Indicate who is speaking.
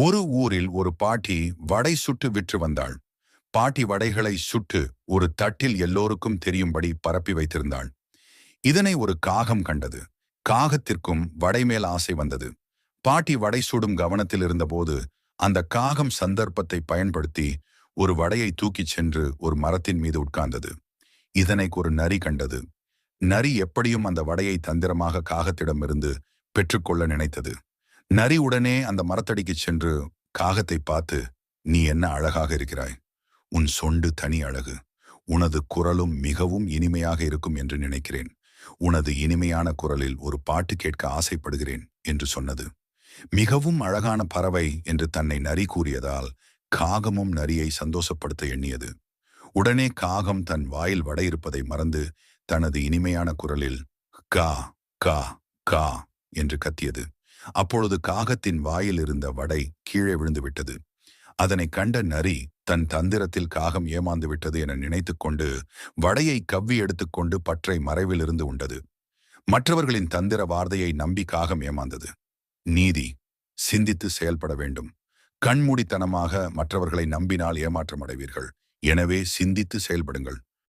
Speaker 1: ஒரு ஊரில் ஒரு பாட்டி வடை சுட்டு விற்று வந்தாள். பாட்டி வடைகளை சுட்டு ஒரு தட்டில் எல்லோருக்கும் தெரியும்படி பரப்பி வைத்திருந்தாள். இதனை ஒரு காகம் கண்டது. காகத்திற்கும் வடை மேல் ஆசை வந்தது. பாட்டி வடை சுடும் கவனத்தில் இருந்தபோது அந்த காகம் சந்தர்ப்பத்தை பயன்படுத்தி ஒரு வடையை தூக்கிச் சென்று ஒரு மரத்தின் மீது உட்கார்ந்தது. இதனை ஒரு நரி கண்டது. நரி எப்படியும் அந்த வடையை தந்திரமாக காகத்திடமிருந்து பெற்றுக்கொள்ள நினைத்தது. நரி உடனே அந்த மரத்தடிக்குச் சென்று காகத்தை பார்த்து நீ என்ன அழகாக இருக்கிறாய். உன் சொண்டு தனி அழகு. உனது குரலும் மிகவும் இனிமையாக இருக்கும் என்று நினைக்கிறேன். உனது இனிமையான குரலில் ஒரு பாட்டு கேட்க ஆசைப்படுகிறேன் என்று சொன்னது. மிகவும் அழகான பறவை என்று தன்னை நரி கூறியதால் காகமும் நரியை சந்தோஷப்படுத்த எண்ணியது. உடனே காகம் தன் வாயில் வட இருப்பதை மறந்து தனது இனிமையான குரலில் கா கா கா என்று கத்தியது. அப்பொழுது காகத்தின் வாயில் இருந்த வடை கீழே விழுந்து விட்டது. அதனை கண்ட நரி தன் தந்திரத்தில் காகம் ஏமாந்து விட்டது என நினைத்துக்கொண்டு வடையை கவ்வி எடுத்துக்கொண்டு பற்றை மறைவிலிருந்து உண்டது. மற்றவர்களின் தந்திர வார்த்தையை நம்பி காகம் ஏமாந்தது. நீதி சிந்தித்து செயல்பட வேண்டும். கண்மூடித்தனமாக மற்றவர்களை நம்பினால் ஏமாற்றம் அடைவீர்கள். எனவே சிந்தித்து செயல்படுங்கள்.